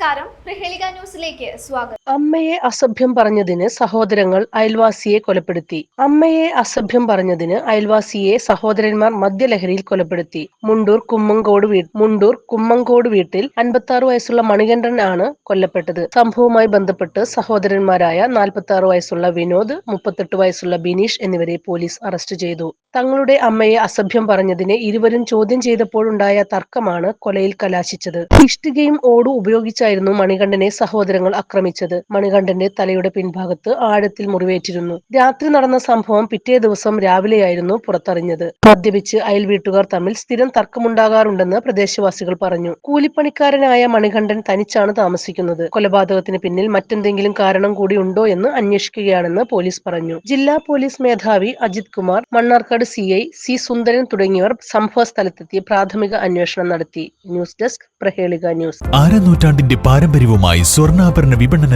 നമസ്കാരം പ്രഹേളിക ന്യൂസിലേക്ക് സ്വാഗതം അമ്മയെ അസഭ്യം പറഞ്ഞതിന് സഹോദരങ്ങൾ അയൽവാസിയെ കൊലപ്പെടുത്തി. അമ്മയെ അസഭ്യം പറഞ്ഞതിന് അയൽവാസിയെ സഹോദരന്മാർ മദ്യലഹരിയിൽ കൊലപ്പെടുത്തി. മുണ്ടൂർ കുമ്മങ്കോട് മുണ്ടൂർ കുമ്മങ്കോട് വീട്ടിൽ അൻപത്തി വയസ്സുള്ള മണികണ്ഠൻ ആണ് കൊല്ലപ്പെട്ടത്. സംഭവവുമായി ബന്ധപ്പെട്ട് സഹോദരന്മാരായ നാൽപ്പത്തി വയസ്സുള്ള വിനോദ് മുപ്പത്തെട്ട് വയസ്സുള്ള ബിനീഷ് എന്നിവരെ പോലീസ് അറസ്റ്റ് ചെയ്തു. തങ്ങളുടെ അമ്മയെ അസഭ്യം പറഞ്ഞതിനെ ഇരുവരും ചോദ്യം ചെയ്തപ്പോഴുണ്ടായ തർക്കമാണ് കൊലയിൽ കലാശിച്ചത്. ഇഷ്ടികയും ഓടും ഉപയോഗിച്ചായിരുന്നു മണികണ്ഠനെ സഹോദരങ്ങൾ ആക്രമിച്ചത്. മണികണ്ഠന്റെ തലയുടെ പിൻഭാഗത്ത് ആഴത്തിൽ മുറിവേറ്റിരുന്നു. രാത്രി നടന്ന സംഭവം പിറ്റേ ദിവസം രാവിലെയായിരുന്നു പുറത്തറിഞ്ഞത്. മദ്യപിച്ച് അയൽ വീട്ടുകാർ തമ്മിൽ സ്ഥിരം തർക്കമുണ്ടാകാറുണ്ടെന്ന് പ്രദേശവാസികൾ പറഞ്ഞു. കൂലിപ്പണിക്കാരനായ മണികണ്ഠൻ തനിച്ചാണ് താമസിക്കുന്നത്. കൊലപാതകത്തിന് പിന്നിൽ മറ്റെന്തെങ്കിലും കാരണം കൂടി ഉണ്ടോ എന്ന് അന്വേഷിക്കുകയാണെന്ന് പോലീസ് പറഞ്ഞു. ജില്ലാ പോലീസ് മേധാവി Ajith Kumar Mannarkkad C I C Sundaran തുടങ്ങിയവർ സംഭവ സ്ഥലത്തെത്തി പ്രാഥമിക അന്വേഷണം നടത്തി. News desk Prahelika news. ആരനൂറ്റാണ്ടിന്റെ പാരമ്പര്യവുമായി സ്വർണാഭരണ വിപണന